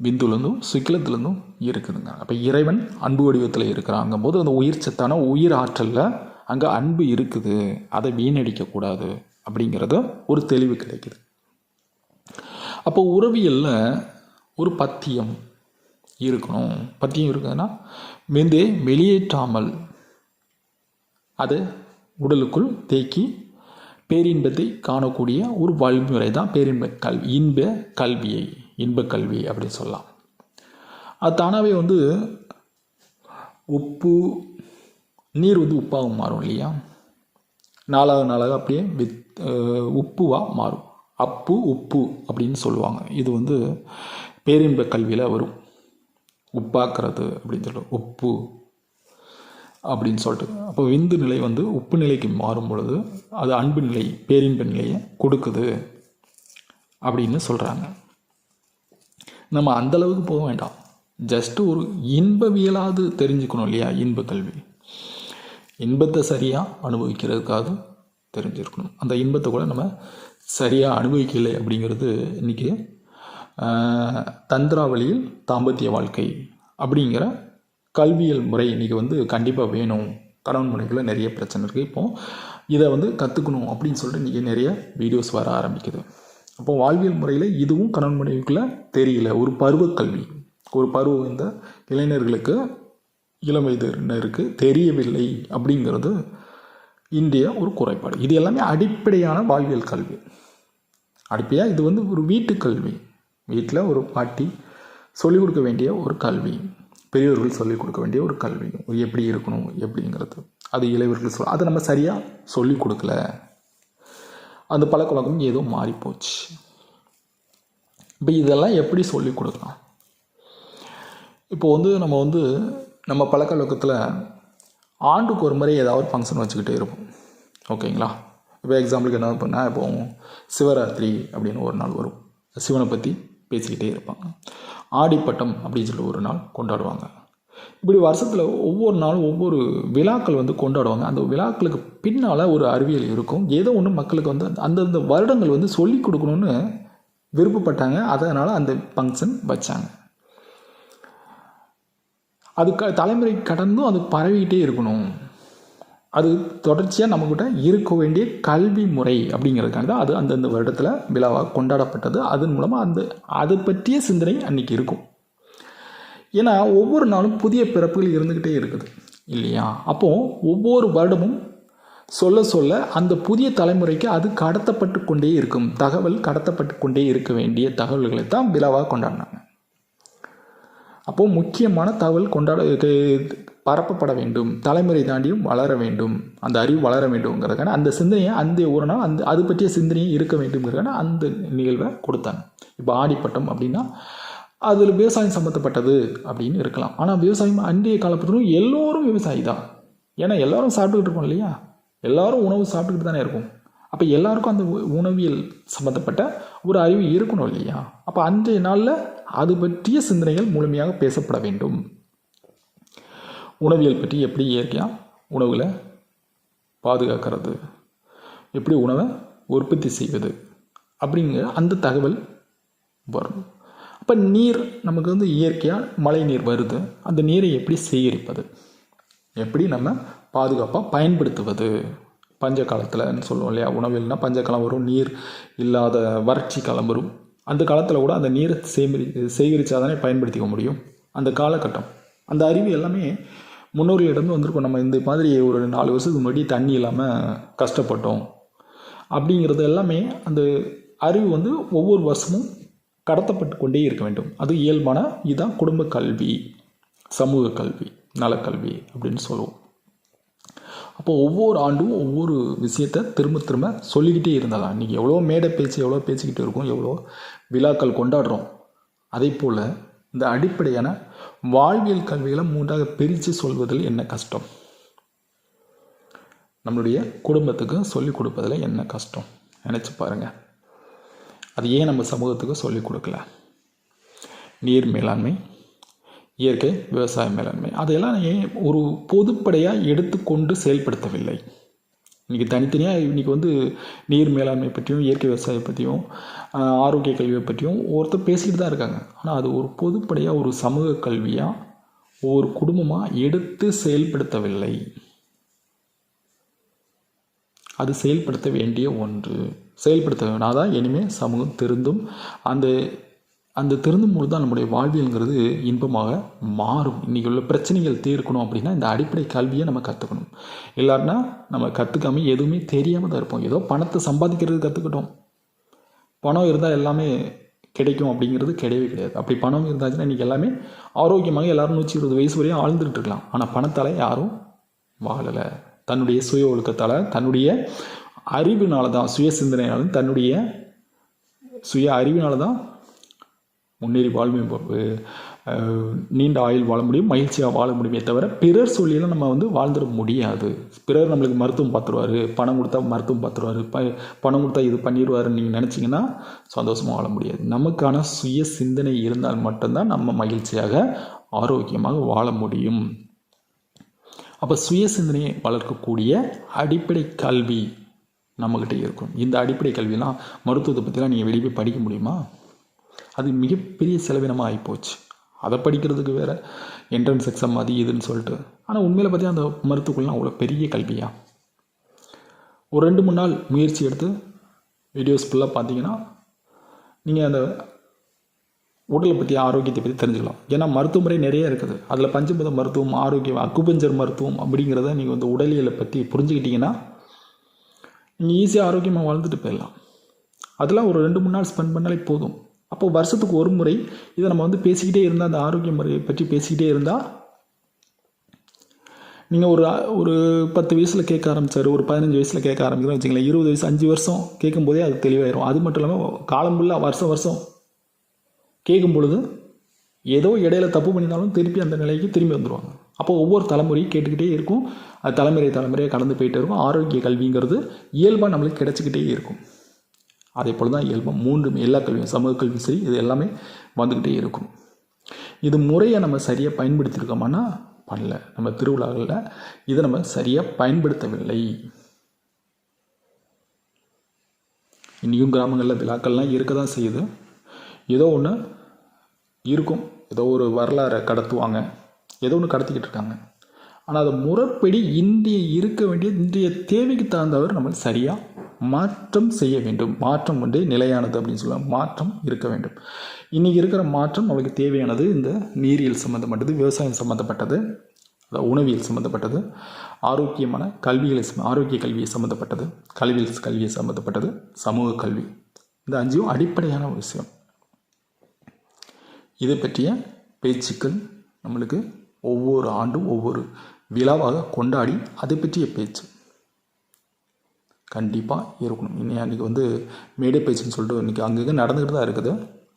பிந்துலேருந்தும் சிக்கலத்துலேருந்தும் இருக்குதுங்க. அப்போ இறைவன் அன்பு வடிவத்தில் இருக்கிறாங்கும் போது அந்த உயிர் சத்தான உயிர் ஆற்றலில் அங்கே அன்பு இருக்குது. அதை வீணடிக்கக்கூடாது அப்படிங்கிறத ஒரு தெளிவு கிடைக்குது. அப்போ உறவியலில் ஒரு பத்தியம் இருக்கணும். பத்தியம் இருக்குதுன்னா மெந்தே வெளியேற்றாமல் அது உடலுக்குள் தேக்கி பேரின்பத்தை காணக்கூடிய ஒரு வழிமுறை தான் பேரின்ப கல்வி இன்ப கல்வியை இன்ப கல்வி அப்படின்னு சொல்லலாம். அது தானாகவே வந்து உப்பு நீர் வந்து உப்பாகவும் மாறும் இல்லையா? நாளாக நாளாக அப்படியே வித் உப்புவாக மாறும். அப்பு உப்பு அப்படின்னு சொல்லுவாங்க. இது வந்து பேரின்ப கல்வியில் வரும். உப்பாக்குறது அப்படின்னு சொல்லுவோம். உப்பு அப்படின்னு சொல்லிட்டு. அப்போ விந்து நிலை வந்து உப்பு நிலைக்கு மாறும் பொழுது அது அன்பு நிலை பேரின்ப நிலையை கொடுக்குது அப்படின்னு சொல்கிறாங்க நம்ம அந்தளவுக்கு போக வேண்டாம். ஜஸ்ட்டு ஒரு இன்பவியலாவது தெரிஞ்சுக்கணும் இல்லையா? இன்ப கல்வி. இன்பத்தை சரியாக அனுபவிக்கிறதுக்காக தெரிஞ்சிருக்கணும். அந்த இன்பத்தை கூட நம்ம சரியாக அனுபவிக்கலை அப்படிங்கிறது இன்றைக்கி தந்திராவளியில் தாம்பத்திய வாழ்க்கை அப்படிங்கிற கல்வியல் முறை இன்றைக்கி வந்து கண்டிப்பாக வேணும். கணவன் மனைவிக்குள்ள நிறைய பிரச்சனை இருக்குது இப்போது இதை வந்து கற்றுக்கணும் அப்படின்னு சொல்லிட்டு இன்றைக்கி நிறைய வீடியோஸ் வர ஆரம்பிக்குது. அப்போது வாழ்வியல் முறையில் இதுவும் கணவன் மனைவிக்குள்ளே தெரியல. ஒரு பருவக்கல்வி ஒரு பருவம் இந்த இளைஞர்களுக்கு இளம் வயதினருக்கு தெரியவில்லை அப்படிங்கிறது இந்தியா ஒரு குறைபாடு. இது எல்லாமே அடிப்படையான வாழ்வியல் கல்வி. அடிப்படையாக இது வந்து ஒரு வீட்டு கல்வி. வீட்டில் ஒரு பாட்டி சொல்லிக் கொடுக்க வேண்டிய ஒரு கல்வி. பெரியவர்கள் சொல்லிக் கொடுக்க வேண்டிய ஒரு கல்வி. எப்படி இருக்கணும் எப்படிங்கிறது. அது இளைவர்கள் சொல் அதை நம்ம சரியாக சொல்லிக் கொடுக்கல. அந்த பழக்க வழக்கம் ஏதோ மாறிப்போச்சு. இப்போ இதெல்லாம் எப்படி சொல்லிக் கொடுக்கலாம்? இப்போ வந்து நம்ம வந்து நம்ம பழக்கவழக்கத்தில் ஆண்டுக்கு ஒரு முறை ஏதாவது ஃபங்க்ஷன் வச்சுக்கிட்டே இருப்போம். ஓகேங்களா? இப்போ எக்ஸாம்பிளுக்கு என்ன பண்ணால் இப்போ சிவராத்திரி அப்படின்னு ஒரு நாள் வரும். சிவனை பற்றி பேசிக்கிட்டே இருப்பாங்க. ஆடிப்பட்டம் அப்படின்னு சொல்லி ஒரு நாள் கொண்டாடுவாங்க. இப்படி வருஷத்தில் ஒவ்வொரு நாளும் ஒவ்வொரு விழாக்கள் வந்து கொண்டாடுவாங்க. அந்த விழாக்களுக்கு பின்னால் ஒரு அறிவியல் இருக்கும். ஏதோ ஒன்று மக்களுக்கு வந்து அந்தந்த வருடங்கள் வந்து சொல்லி கொடுக்கணுன்னு விருப்பப்பட்டாங்க. அதனால் அந்த ஃபங்க்ஷன் வச்சாங்க. அது க தலைமுறை கடந்தும் அது பரவிக்கிட்டே இருக்கணும். அது தொடர்ச்சியாக நம்மக்கிட்ட இருக்க வேண்டிய கல்வி முறை அப்படிங்கிறதுக்காக தான் அது அந்தந்த வருடத்தில் விழாவாக கொண்டாடப்பட்டது. அதன் மூலமாக அந்த அதை பற்றிய சிந்தனை அன்றைக்கி இருக்கும். ஏன்னா ஒவ்வொரு நாளும் புதிய பிறப்புகள் இருந்துக்கிட்டே இருக்குது. இல்லையா? அப்போது ஒவ்வொரு வருடமும் சொல்ல சொல்ல அந்த புதிய தலைமுறைக்கு அது கடத்தப்பட்டு கொண்டே இருக்கும். தகவல் கடத்தப்பட்டு கொண்டே இருக்க வேண்டிய தகவல்களை தான் விழாவாக கொண்டாடினாங்க. அப்போது முக்கியமான தகவல் கொண்டாட பரப்பப்பட வேண்டும் தலைமுறை தாண்டியும் வளர வேண்டும். அந்த அறிவு வளர வேண்டும்ங்கிறதுக்கான அந்த சிந்தனையை அந்த ஒரு நாள் அந்த அது பற்றிய சிந்தனையும் இருக்க வேண்டும்ங்கிறதுக்கான அந்த நிகழ்வை கொடுத்தாங்க இப்போ ஆடிப்பட்டம் அப்படின்னா அதில் விவசாயம் சம்மந்தப்பட்டது அப்படின்னு இருக்கலாம். ஆனால் விவசாயம் அன்றைய காலப்பத்திலும் எல்லோரும் விவசாயி தான். ஏன்னா எல்லோரும் சாப்பிட்டுக்கிட்டு இருக்கோம் இல்லையா? எல்லோரும் உணவு சாப்பிட்டுக்கிட்டு தானே இருக்கும். அப்போ எல்லாருக்கும் அந்த உணவியல் சம்மந்தப்பட்ட ஒரு அறிவு இருக்கணும் இல்லையா? அப்போ அன்றைய நாளில் அது பற்றிய சிந்தனைகள் முழுமையாக பேசப்பட வேண்டும். உணவியல் பற்றி எப்படி இயற்கையாக உணவில் பாதுகாக்கிறது? எப்படி உணவை உற்பத்தி செய்வது? அப்படிங்கிற அந்த தகவல் வரும். அப்போ நீர் நமக்கு வந்து இயற்கையாக மழை நீர் வருது. அந்த நீரை எப்படி சேகரிப்பது? எப்படி நம்ம பாதுகாப்பாக பயன்படுத்துவது? பஞ்ச காலத்தில்னு சொல்லுவோம் இல்லையா? உணவில்னா பஞ்சகாலம் வரும் நீர் இல்லாத வறட்சி காலம் வரும். அந்த காலத்தில் கூட அந்த நீரை சேமரி சேகரித்தா தானே பயன்படுத்திக்க முடியும். அந்த காலகட்டம். அந்த அறிவு எல்லாமே முன்னோர்களிடம் வந்திருக்கோம். நம்ம இந்த மாதிரி ஒரு நாலு வருஷத்துக்கு முன்னாடி தண்ணி இல்லாமல் கஷ்டப்பட்டோம். அப்படிங்கிறது எல்லாமே அந்த அறிவு வந்து ஒவ்வொரு வருஷமும் கடத்தப்பட்டு கொண்டே இருக்க வேண்டும். அது இயல்பான இதுதான் குடும்ப கல்வி சமூக கல்வி நலக்கல்வி அப்படின்னு சொல்லுவோம். அப்போ ஒவ்வொரு ஆண்டும் ஒவ்வொரு விஷயத்தை திரும்ப திரும்ப சொல்லிக்கிட்டே இருந்தலாம் இன்றைக்கி எவ்வளோ மேடை பேச்சு எவ்வளோ பேசிக்கிட்டு இருக்கோம் எவ்வளோ விழாக்கள் கொண்டாடுறோம். அதே போல் இந்த அடிப்படையான வாழ்வியல் கல்விகளை மூன்றாக பிரித்து சொல்வதில் என்ன கஷ்டம்? நம்மளுடைய குடும்பத்துக்கு சொல்லிக் கொடுப்பதில் என்ன கஷ்டம்? நினச்சி பாருங்கள் அது ஏன் நம்ம சமூகத்துக்கு சொல்லிக் கொடுக்கல? நீர் மேலாண்மை இயற்கை விவசாய மேலாண்மை அதையெல்லாம் ஏன் ஒரு பொதுப்படையாக எடுத்துக்கொண்டு செயல்படுத்தவில்லை? இன்றைக்கி தனித்தனியாக இன்றைக்கி வந்து நீர் மேலாண்மை பற்றியும் இயற்கை விவசாயம் பற்றியும் ஆரோக்கிய கல்வியை பற்றியும் ஒருத்தர் பேசிக்கிட்டு தான் இருக்காங்க. ஆனால் அது ஒரு பொதுப்படையாக ஒரு சமூக கல்வியாக ஒரு குடும்பமாக எடுத்து செயல்படுத்தவில்லை. அது செயல்படுத்த வேண்டிய ஒன்று. செயல்படுத்த வேணாதான் இனிமேல் சமூகம் திருந்தும். அந்த அந்த திருந்தும் பொழுது தான் நம்முடைய வாழ்வியல்ங்கிறது இன்பமாக மாறும். இன்றைக்கி உள்ள பிரச்சனைகள் தீர்க்கணும் அப்படின்னா இந்த அடிப்படை கல்வியை நம்ம கற்றுக்கணும் இல்லாட்டினா நம்ம கற்றுக்காம எதுவுமே தெரியாமல் தான் இருப்போம். ஏதோ பணத்தை சம்பாதிக்கிறது கற்றுக்கிட்டோம் பணம் இருந்தால் எல்லாமே கிடைக்கும் அப்படிங்கிறது கிடையவே கிடையாது. அப்படி பணம் இருந்தாச்சுன்னா இன்றைக்கி எல்லாமே ஆரோக்கியமாக எல்லாரும் நூற்றி இருபது வயசு வரையும் ஆழ்ந்துட்டு இருக்கலாம். ஆனால் பணத்தால் யாரும் வாழலை. தன்னுடைய சுய ஒழுக்கத்தால் தன்னுடைய அறிவினால தான் சுய சிந்தனையாலும் தன்னுடைய சுய அறிவினால தான் முன்னேறி வாழ்மை நீண்ட ஆயுள் வாழ முடியும் மகிழ்ச்சியாக வாழ முடியுமே தவிர பிறர் சொல்லியெல்லாம் நம்ம வந்து வாழ்ந்துட முடியாது. பிறர் நம்மளுக்கு மருத்துவம் பார்த்துருவாரு பணம் கொடுத்தா மருத்துவம் பார்த்துருவாரு ப பணம் கொடுத்தா இது பண்ணிடுவாருன்னு நீங்கள் நினச்சிங்கன்னா சந்தோஷமாக வாழ முடியாது. நமக்கான சுய சிந்தனை இருந்தால் மட்டும்தான் நம்ம மகிழ்ச்சியாக ஆரோக்கியமாக வாழ முடியும். அப்போ சுய சிந்தனையை வளர்க்கக்கூடிய அடிப்படை கல்வி நம்மக்கிட்ட இருக்கும். இந்த அடிப்படை கல்வியெல்லாம் மருத்துவத்தை பற்றிலாம் நீங்கள் வெளியே போய் படிக்க முடியுமா? அது மிகப்பெரிய செலவினமாக ஆகிப்போச்சு அதை படிக்கிறதுக்கு வேறு என்ட்ரன்ஸ் எக்ஸாம் அது இதுன்னு சொல்லிட்டு. ஆனால் உண்மையில் பார்த்தீங்கன்னா அந்த மருத்துவக்குள்ளலாம் அவ்வளோ பெரிய கல்வியாக ஒரு ரெண்டு மூணு நாள் முயற்சி எடுத்து வீடியோஸ் ஃபுல்லாக பார்த்தீங்கன்னா நீங்கள் அந்த உடலை பற்றி ஆரோக்கியத்தை பற்றி தெரிஞ்சுக்கலாம். ஏன்னா மருத்துவமுறை நிறைய இருக்குது. அதில் பஞ்சபத மருத்துவம் ஆரோக்கியம் அக்குபஞ்சர் மருத்துவம் அப்படிங்கிறத நீங்கள் வந்து உடலியலை பற்றி புரிஞ்சுக்கிட்டிங்கன்னா நீங்கள் ஈஸியாக ஆரோக்கியமாக வாழ்ந்துட்டு போயிடலாம். அதெல்லாம் ஒரு ரெண்டு மூணு நாள் ஸ்பெண்ட் பண்ணாலே போதும். அப்போது வருஷத்துக்கு ஒரு முறை இதை நம்ம வந்து பேசிக்கிட்டே இருந்தால் அந்த ஆரோக்கிய முறையை பற்றி பேசிக்கிட்டே இருந்தால் நீங்கள் ஒரு ஒரு பத்து வயசில் கேட்க ஆரம்பிச்சார் ஒரு பதினஞ்சு வயசில் கேட்க ஆரம்பிக்கிறோம் வச்சுங்களேன் இருபது வயசு அஞ்சு வருஷம் கேட்கும்போதே அது தெளிவாயிரும். அது மட்டும் இல்லாமல் காலம் ஃபுல்லாக வருஷம் வருஷம் கேட்கும் பொழுது ஏதோ இடையில தப்பு பண்ணினாலும் திருப்பி அந்த நிலைக்கு திரும்பி வந்துடுவாங்க அப்போ ஒவ்வொரு தலைமுறையும் கேட்டுக்கிட்டே இருக்கும். அது தலைமுறை தலைமுறையாக கடந்து போயிட்டே இருக்கும். ஆரோக்கிய கல்விங்கிறது இயல்பாக நம்மளுக்கு கிடச்சிக்கிட்டே இருக்கும். அதே போல் தான் இயல்பம் மூன்றும் எல்லா கல்வியும் சமூக கல்வி சரி இது எல்லாமே வந்துக்கிட்டே இருக்கும். இது முறையை நம்ம சரியாக பயன்படுத்தியிருக்கோமானா பண்ணல நம்ம திருவிழாக்களில் இதை நம்ம சரியாக பயன்படுத்தவில்லை. இன்றைக்கும் கிராமங்களில் விழாக்கள்லாம் இருக்க தான் செய்யுது. ஏதோ ஒன்று இருக்கும். ஏதோ ஒரு வரலாறை கடத்துவாங்க. ஏதோ ஒன்று கடத்திக்கிட்டு இருக்காங்க. ஆனால் அது முறைப்படி இன்றைய இருக்க வேண்டிய இன்றைய தேவைக்கு தகுந்தவர் நம்ம சரியாக மாற்றம் செய்ய வேண்டும். மாற்றம் வந்து நிலையானது அப்படின்னு சொல்லுவாங்க. மாற்றம் இருக்க வேண்டும். இன்றைக்கி இருக்கிற மாற்றம் நம்மளுக்கு தேவையானது இந்த நீரியல் சம்மந்தப்பட்டது விவசாயம் சம்மந்தப்பட்டது அதாவது உணவியல் சம்மந்தப்பட்டது ஆரோக்கியமான கல்விகளை ஆரோக்கிய கல்வியை சம்மந்தப்பட்டது கல்வியல் கல்வியை சம்மந்தப்பட்டது சமூக கல்வி. இந்த அஞ்சும் அடிப்படையான ஒரு விஷயம். இதை பற்றிய பேச்சுக்கள் நம்மளுக்கு ஒவ்வொரு ஆண்டும் ஒவ்வொரு விழாவாக கொண்டாடி அதை பற்றிய பேச்சு. கண்டிப்பாக இருக்கணும். இன்னும் அன்றைக்கி வந்து மேடை பேச்சுன்னு சொல்லிட்டு இன்றைக்கி அங்கங்கே நடந்துக்கிட்டு தான் இருக்குது.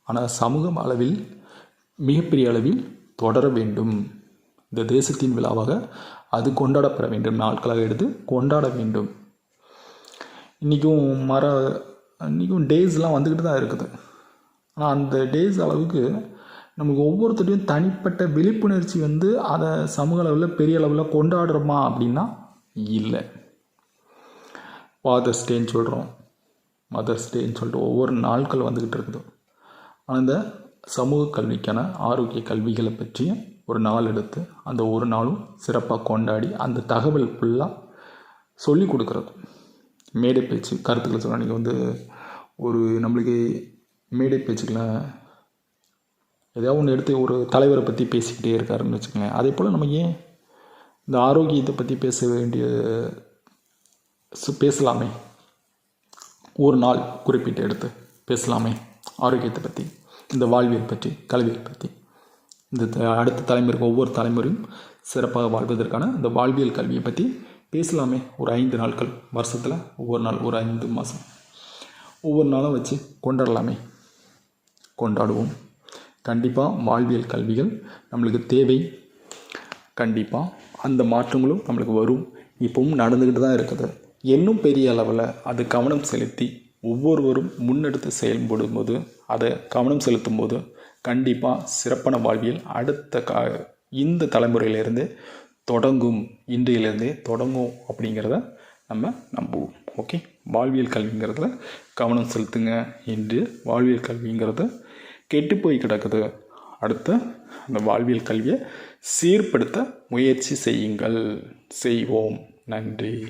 ஆனால் சமூக அளவில் மிகப்பெரிய அளவில் தொடர வேண்டும். இந்த தேசத்தின் விழாவாக அது கொண்டாடப்பட வேண்டும். நாட்களாக எடுத்து கொண்டாட வேண்டும். இன்றைக்கும் மர இன்றைக்கும் டேஸ்லாம் வந்துக்கிட்டு தான் இருக்குது. ஆனால் அந்த டேஸ் அளவுக்கு நமக்கு ஒவ்வொருத்தரையும் தனிப்பட்ட விழிப்புணர்ச்சி வந்து அதை சமூக அளவில் பெரிய அளவில் கொண்டாடுறோமா அப்படின்னா இல்லை. ஃபாதர்ஸ் டேன்னு சொல்கிறோம் மதர்ஸ் டேன்னு சொல்லிட்டு ஒவ்வொரு நாட்கள் வந்துக்கிட்டு இருக்குது. ஆனால் இந்த சமூக கல்விக்கான ஆரோக்கிய கல்விகளை பற்றி ஒரு நாள் எடுத்து அந்த ஒரு நாளும் சிறப்பாக கொண்டாடி அந்த தகவல் ஃபுல்லாக சொல்லி கொடுக்குறது. மேடை பேச்சு கருத்துக்களை சொன்னால் நீங்கள் வந்து ஒரு நம்மளுக்கு மேடை பேச்சுக்களை ஏதாவது ஒன்று எடுத்து ஒரு தலைவரை பற்றி பேசிக்கிட்டே இருக்காருன்னு வச்சுக்கோங்களேன். அதே போல் நம்ம ஏன் இந்த ஆரோக்கியத்தை பற்றி பேச வேண்டிய பேசலாமே. ஒரு நாள் குறிப்பிட்டு எடுத்து பேசலாமே. ஆரோக்கியத்தை பற்றி இந்த வாழ்வியல் பற்றி கல்வியை பற்றி இந்த அடுத்த தலைமுறைக்கு ஒவ்வொரு தலைமுறையும் சிறப்பாக வாழ்வதற்கான இந்த வாழ்வியல் கல்வியை பற்றி பேசலாமே. ஒரு ஐந்து நாட்கள் வருஷத்தில் ஒவ்வொரு நாள் ஒரு ஐந்து மாதம் ஒவ்வொரு நாளும் வச்சு கொண்டாடலாமே. கொண்டாடுவோம். கண்டிப்பாக வாழ்வியல் கல்விகள் நம்மளுக்கு தேவை. கண்டிப்பாக அந்த மாற்றங்களும் நம்மளுக்கு வரும். இப்பவும் நடந்துக்கிட்டு தான் இருக்குது. இன்னும் பெரிய அளவில் அது கவனம் செலுத்தி ஒவ்வொருவரும் முன்னெடுத்து செயல்படும் போது அதை கவனம் செலுத்தும் போது கண்டிப்பாக சிறப்பான வாழ்வியல் அடுத்த கா இந்த தலைமுறையிலேருந்தே தொடங்கும் இன்றையிலேருந்தே தொடங்கும் அப்படிங்கிறத நம்ம நம்புவோம். ஓகே வாழ்வியல் கல்விங்கிறதுல கவனம் செலுத்துங்க என்று வாழ்வியல் கல்விங்கிறது கெட்டு போய் கிடக்குது. அடுத்து அந்த வாழ்வியல் கல்வியை சீர்படுத்த முயற்சி செய்யுங்கள். செய்வோம். நன்றி.